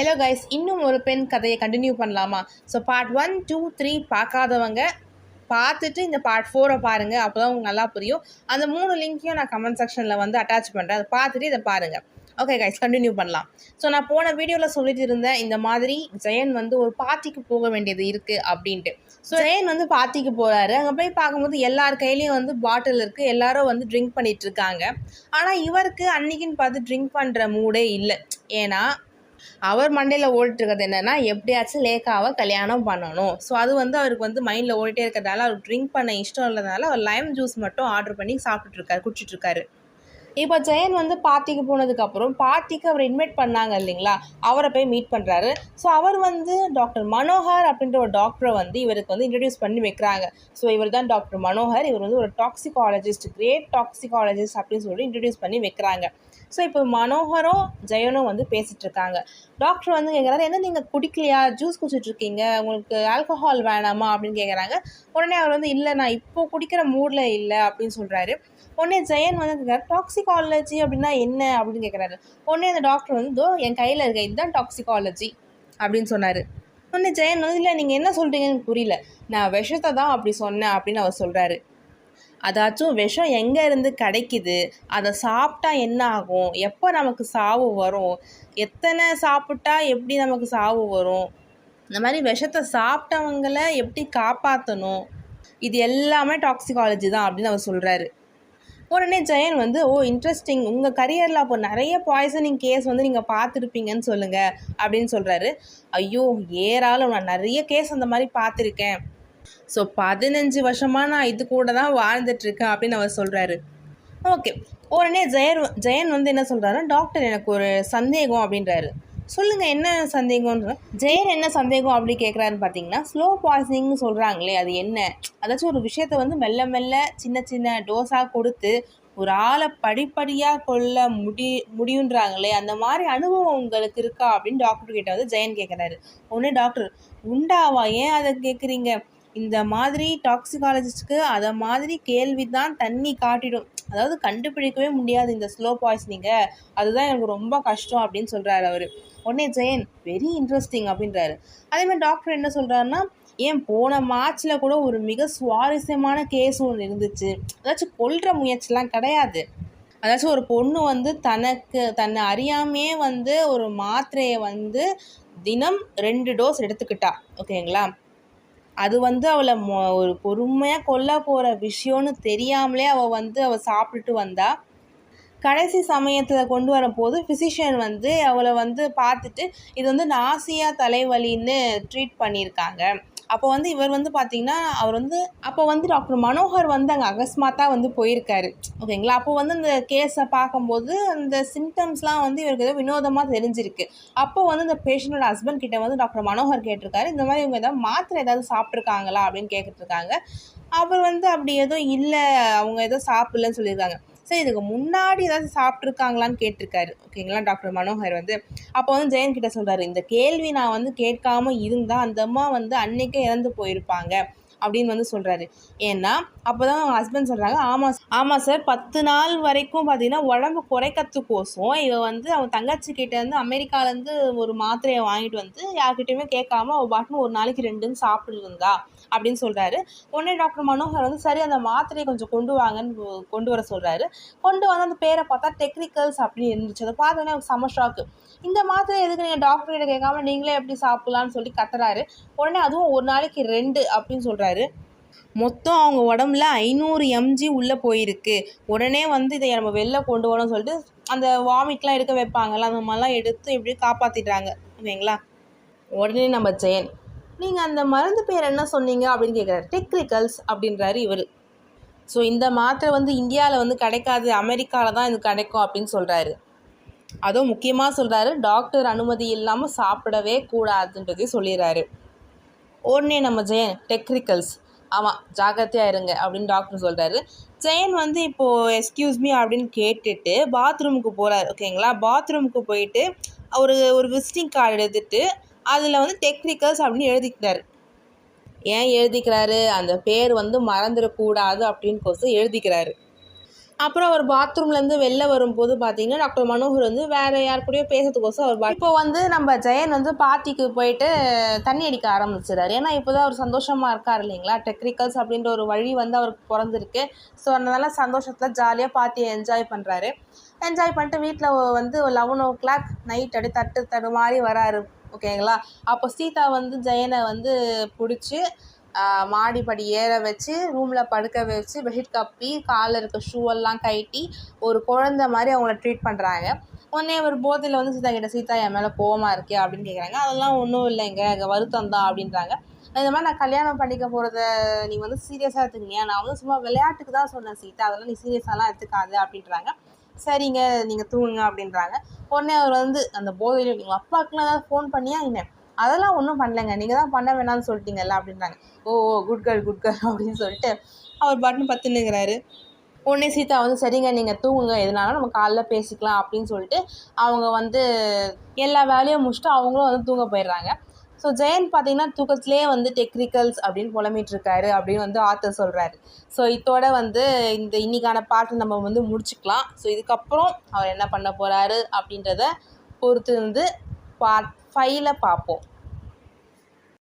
Hello guys இன்னும் ஒரு பெண் கதையை கண்டினியூ பண்ணலாமா? So part one two three பார்க்காதவங்க பார்த்துட்டு இந்த பார்ட் ஃபோரை பாருங்கள் அப்போ தான் உங்களுக்கு நல்லா புரியும். அந்த மூணு லிங்க்கையும் நான் கமெண்ட் செக்ஷனில் வந்து அட்டாச் பண்ணுறேன் அதை பார்த்துட்டு இதை பாருங்கள் ஓகே கைஸ் கண்டினியூ பண்ணலாம். ஸோ நான் போன வீடியோவில் சொல்லிட்டு இருந்தேன் இந்த மாதிரி ஜெயன் வந்து ஒரு பார்ட்டிக்கு போக வேண்டியது இருக்குது அப்படின்ட்டு. ஸோ ஜெயன் வந்து பார்ட்டிக்கு போகிறாரு அங்கே போய் பார்க்கும்போது எல்லார் கையிலையும் வந்து பாட்டில் இருக்குது எல்லாரும் வந்து ட்ரிங்க் பண்ணிகிட்ருக்காங்க ஆனால் இவருக்கு அன்னைக்குன்னு பார்த்து ட்ரிங்க் பண்ணுற மூடே இல்லை. ஏன்னா அவர் மண்டையில் ஓடிட்டு இருக்கிறது என்னென்னா எப்படியாச்சும் லேக்காவை கல்யாணம் பண்ணணும். ஸோ அது வந்து அவருக்கு வந்து மைண்டில் ஓடிட்டே இருக்கிறதால அவர் ட்ரிங்க் பண்ண இஷ்டம் இல்லாதனால அவர் லைம் ஜூஸ் மட்டும் ஆர்டர் பண்ணி சாப்பிட்டுட்ருக்காரு குடிச்சிட்ருக்காரு இப்போ ஜெயன் வந்து பார்ட்டிக்கு போனதுக்கப்புறம் பார்ட்டிக்கு அவர் இன்வைட் பண்ணாங்க இல்லைங்களா? அவரை போய் மீட் பண்ணுறாரு ஸோ அவர் வந்து டாக்டர் மனோகர் அப்படின்ற ஒரு டாக்டரை வந்து இவருக்கு வந்து இன்ட்ரடியூஸ் பண்ணி வைக்கிறாங்க. ஸோ இவர் தான் டாக்டர் மனோகர். இவர் வந்து ஒரு டாக்ஸிகாலஜிஸ்ட் கிரேட் டாக்ஸிகாலஜிஸ்ட் அப்படின்னு சொல்லி இன்ட்ரடியூஸ் பண்ணி வைக்கிறாங்க. ஸோ இப்போ மனோகரும் ஜெயனும் வந்து பேசிகிட்டு இருக்காங்க டாக்டர் வந்து கேட்குறாரு என்ன நீங்கள் குடிக்கலையா? ஜூஸ் குடிச்சிட்ருக்கீங்க உங்களுக்கு ஆல்கஹால் வேணாமா? அப்படின்னு கேட்குறாங்க உடனே அவர் வந்து இல்லை நான் இப்போ குடிக்கிற மூடில் இல்லை அப்படின்னு சொல்கிறாரு உடனே ஜெயன் வந்து கேட்குறாரு டாக்ஸிகாலஜி அப்படின்னா என்ன? அப்படின்னு கேட்குறாரு உடனே அந்த டாக்டர் வந்து இதோ என் கையில் இருக்க இதுதான் டாக்ஸிகாலஜி அப்படின்னு சொன்னார். உடனே ஜெயன் வந்து இல்லை நீங்கள் என்ன சொல்கிறீங்கன்னு புரியல. நான் விஷத்தை தான் அப்படி சொன்னேன் அப்படின்னு அவர் சொல்கிறாரு அதாச்சும் விஷம் எங்கே இருந்து கிடைக்குது? அதை சாப்பிட்டா என்ன ஆகும்? எப்போ நமக்கு சாவு வரும்? எத்தனை சாப்பிட்டா எப்படி நமக்கு சாவு வரும்? இந்த மாதிரி விஷத்தை சாப்பிட்டவங்கள எப்படி காப்பாற்றணும் இது எல்லாமே டாக்ஸிகாலஜி தான் அப்படின்னு அவர் சொல்கிறாரு உடனே ஜெயன் வந்து ஓ இன்ட்ரெஸ்டிங் உங்கள் கரியரில் அப்போ நிறைய பாய்சனிங் கேஸ் வந்து நீங்கள் பார்த்துருப்பீங்கன்னு சொல்லுங்கள் அப்படின்னு சொல்கிறாரு ஐயோ ஏறாலும் நான் நிறைய கேஸ் அந்த மாதிரி பார்த்துருக்கேன். ஸோ பதினஞ்சு வருஷமாக நான் இது கூட தான் வாழ்ந்துட்டுருக்கேன் அப்படின்னு அவர் சொல்கிறாரு ஓகே உடனே ஜெயன் ஜெயன் வந்து என்ன சொல்கிறாரு டாக்டர் எனக்கு ஒரு சந்தேகம் அப்படின்றாரு. சொல்லுங்கள் என்ன சந்தேகம்ன்ற? ஜெயன் என்ன சந்தேகம் அப்படி கேட்குறாருன்னு பார்த்தீங்கன்னா ஸ்லோ பாய்சனிங்னு சொல்கிறாங்களே அது என்ன? அதாச்சும் ஒரு விஷயத்த வந்து மெல்ல மெல்ல சின்ன சின்ன டோஸாக கொடுத்து ஒரு ஆளை படிப்படியாக கொள்ள முடி முடியுன்றாங்களே அந்த மாதிரி அனுபவம் உங்களுக்கு இருக்கா அப்படின்னு டாக்டர் கிட்ட வந்து ஜெயன் கேட்குறாரு உடனே டாக்டர் உண்டாவா? ஏன் அதை கேட்குறீங்க இந்த மாதிரி டாக்ஸிகாலஜிஸ்ட்டுக்கு அதை மாதிரி கேள்வி தான் தண்ணி காட்டிடும். அதாவது கண்டுபிடிக்கவே முடியாது இந்த ஸ்லோ பாய்ஸ்னிங்க அதுதான் எனக்கு ரொம்ப கஷ்டம் அப்படின்னு சொல்கிறாரு அவர். உடனே ஜெயன் வெரி இன்ட்ரெஸ்டிங் அப்படின்றாரு. அதே மாதிரி டாக்டர் என்ன சொல்கிறாருன்னா ஏன் போன மார்ச்சில் கூட ஒரு மிக சுவாரஸ்யமான கேஸ் ஒன்று இருந்துச்சு. அதாச்சும் கொல்ற முயற்சிலாம் கிடையாது. அதாச்சும் ஒரு பொண்ணு வந்து தனக்கு தன்னை அறியாமையே வந்து ஒரு மாத்திரையை வந்து தினம் ரெண்டு டோஸ் எடுத்துக்கிட்டா. ஓகேங்களா? அது வந்து அவளை மொ ஒரு பொறுமையாக கொல்ல போகிற விஷயம்னு தெரியாமலே அவள் வந்து அவள் சாப்பிட்டுட்டு வந்தா. கடைசி சமயத்தில் கொண்டு வரும்போது ஃபிசிஷியன் வந்து அவளை வந்து பார்த்துட்டு இது வந்து நாசியா தலைவலின்னு ட்ரீட் பண்ணியிருக்காங்க. அப்போ வந்து இவர் வந்து பார்த்தீங்கன்னா அவர் வந்து அப்போ வந்து டாக்டர் மனோகர் வந்து அங்கே அகஸ்மாத்தாக வந்து போயிருக்காரு. ஓகேங்களா? அப்போ வந்து அந்த கேஸை பார்க்கும்போது அந்த சிம்டம்ஸ்லாம் வந்து இவருக்கு ஏதோ வினோதமாக தெரிஞ்சிருக்கு. அப்போ வந்து இந்த பேஷண்ட்டோட ஹஸ்பண்ட் கிட்ட வந்து டாக்டர் மனோகர் கேட்டிருக்காரு இந்த மாதிரி இவங்க ஏதாவது மாத்திரை ஏதாவது சாப்பிட்ருக்காங்களா அப்படின்னு கேட்டுட்ருக்காங்க அவர் வந்து அப்படி எதுவும் இல்லை அவங்க எதுவும் சாப்பிடலன்னு சொல்லியிருக்காங்க. ஸோ இதுக்கு முன்னாடி ஏதாவது சாப்பிட்ருக்காங்களான்னு கேட்டிருக்காரு. ஓகேங்களா டாக்டர் மனோகர் வந்து. அப்போ வந்து ஜெயன் கிட்ட சொல்கிறாரு இந்த கேள்வி நான் வந்து கேட்காம இருந்தால் அந்த அம்மா வந்து அன்னைக்கே இறந்து போயிருப்பாங்க. அப்படின்னு வந்து சொல்கிறாரு ஏன்னா அப்போ தான் அவங்க ஹஸ்பண்ட் சொல்கிறாங்க ஆமாம் ஆமாம் சார் பத்து நாள் வரைக்கும் பார்த்தீங்கன்னா உடம்பு குறைக்கிறதுக்கோசம் இவ வந்து அவன் தங்கச்சி வந்து அமெரிக்காலேருந்து ஒரு மாத்திரையை வாங்கிட்டு வந்து யார்கிட்டையுமே கேட்காம அவள் பாட்டுன்னு ஒரு நாளைக்கு ரெண்டுன்னு சாப்பிட்டுருந்தா அப்படின்னு சொல்கிறாரு உடனே டாக்டர் மனோகர் வந்து சரி அந்த மாத்திரையை கொஞ்சம் கொண்டு வாங்கன்னு கொண்டு வர சொல்கிறாரு கொண்டு வந்து அந்த பேரை பார்த்தா டெக்னிக்கல்ஸ் அப்படின்னு இருந்துச்சு. அதை பார்த்தோன்னே அவருக்கு செம ஷாக்கு இந்த மாத்திரை எதுக்கு நீங்கள் டாக்டர் கிட்ட கேட்காம நீங்களே எப்படி சாப்பிட்லான்னு சொல்லி கத்துறாரு. உடனே அதுவும் ஒரு நாளைக்கு ரெண்டு அப்படின்னு சொல்கிறாரு மொத்தம் அவங்க உடம்புல ஐநூறு எம்ஜி உள்ளே போயிருக்கு. உடனே வந்து இதை நம்ம வெளில கொண்டு வரணும்னு சொல்லிட்டு அந்த வாமிட்லாம் எடுக்க வைப்பாங்கல்ல அந்த மாதிரிலாம் எடுத்து இப்படி காப்பாற்றிடுறாங்க ஓகேங்களா உடனே நம்ம ஜெயன் நீங்கள் அந்த மருந்து பேர் என்ன சொன்னீங்க? அப்படின்னு கேட்குறாரு டெக்னிக்கல்ஸ் அப்படின்றாரு இவர். ஸோ இந்த மாத்திரை வந்து இந்தியாவில் வந்து கிடைக்காது அமெரிக்காவில் தான் இது கிடைக்கும் அப்படின்னு சொல்கிறாரு அதுவும் முக்கியமாக சொல்கிறாரு டாக்டர் அனுமதி இல்லாமல் சாப்பிடவே கூடாதுன்றதையும் சொல்லிடுறாரு. உடனே நம்ம ஜெயன் டெக்னிக்கல்ஸ் ஆமாம் ஜாக்கிரதையாக இருங்க அப்படின்னு டாக்டர் சொல்கிறாரு ஜெயன் வந்து இப்போது எஸ்கியூஸ் மீ அப்படின்னு கேட்டுட்டு பாத்ரூமுக்கு போகிறாரு ஓகேங்களா பாத்ரூமுக்கு போயிட்டு ஒரு ஒரு விசிட்டிங் கார்டு எடுத்துட்டு அதில் வந்து டெக்னிக்கல்ஸ் அப்படின்னு எழுதிக்கிறாரு. ஏன் எழுதிக்கிறாரு? அந்த பேர் வந்து மறந்துடக்கூடாது அப்படின்னு கோசம் எழுதிக்கிறாரு. அப்புறம் அவர் பாத்ரூம்லேருந்து வெளில வரும்போது பார்த்தீங்கன்னா டாக்டர் மனோகர் வந்து வேறு யார் கூடயோ பேசுறதுக்கோசம் அவர் பா- இப்போ வந்து நம்ம ஜெயன் வந்து பாத்திக்கு போயிட்டு தண்ணி அடிக்க ஆரம்பிச்சிடாரு ஏன்னா இப்போ தான் அவர் சந்தோஷமாக இருக்கார் இல்லைங்களா? டெக்னிக்கல்ஸ் அப்படின்ற ஒரு வழி வந்து அவருக்கு பிறந்திருக்கு. ஸோ அதனால சந்தோஷத்தில் ஜாலியாக பாத்தியை என்ஜாய் பண்ணுறாரு என்ஜாய் பண்ணிட்டு வீட்டில் வந்து லெவன் ஓ கிளாக் நைட் அடி தட்டு தடு மாதிரி வராரு ஓகேங்களா அப்போ சீதா வந்து ஜெயனை வந்து பிடிச்சி மாடிப்படி ஏற வச்சு ரூமில் படுக்க வச்சு பெட் கப்பி காலில் இருக்க ஷூவெல்லாம் கழட்டி ஒரு குழந்த மாதிரி அவங்கள ட்ரீட் பண்ணுறாங்க உடனே ஒரு போதையில் வந்து சீதா கிட்ட சீதா என் மேலே கோவமாக இருக்கே அப்படின்னு கேட்குறாங்க அதெல்லாம் ஒன்றும் இல்லைங்க அங்கே வருத்தம் தான் அப்படின்றாங்க. இந்த மாதிரி நான் கல்யாணம் பண்ணிக்க போகிறத நீ வந்து சீரியஸாக எடுத்துக்கிங்க நான் வந்து சும்மா விளையாட்டுக்கு தான் சொன்னேன் சீதா. அதெல்லாம் நீ சீரியஸாலாம் எடுத்துக்காது அப்படின்றாங்க. சரிங்க நீங்கள் தூங்குங்க அப்படின்றாங்க. உடனே அவர் வந்து அந்த போதையில் உங்கள் அப்பாவுக்குலாம் ஏதாவது ஃபோன் பண்ணியா என்ன? அதெல்லாம் ஒன்றும் பண்ணலைங்க. நீங்கள் தான் பண்ண வேணாம்னு சொல்லிட்டீங்கல்ல அப்படின்றாங்க. Oh oh good girl good girl அப்படின்னு சொல்லிட்டு அவர் பட்டன் பத்துனுங்கிறாரு உடனே சீதா வந்து சரிங்க நீங்கள் தூங்குங்க. எதுனாலும் நம்ம காலைல பேசிக்கலாம் அப்படின்னு சொல்லிட்டு அவங்க வந்து எல்லா வேலையும் முடிச்சுட்டு அவங்களும் வந்து தூங்க போயிடுறாங்க. ஸோ ஜெயன் பார்த்தீங்கன்னா தூக்கத்திலே வந்து டெக்னிக்கல்ஸ் அப்படின்னு புலம்பிட்டு இருக்காரு அப்படின்னு வந்து ஆத்தர் சொல்கிறாரு ஸோ இதோட வந்து இந்த இன்னைக்கான பாட்டு நம்ம வந்து முடிச்சுக்கலாம். ஸோ இதுக்கப்புறம் அவர் என்ன பண்ண போகிறாரு அப்படின்றத பொறுத்து வந்து பார்ட் ஃபைவ்ல பார்ப்போம்.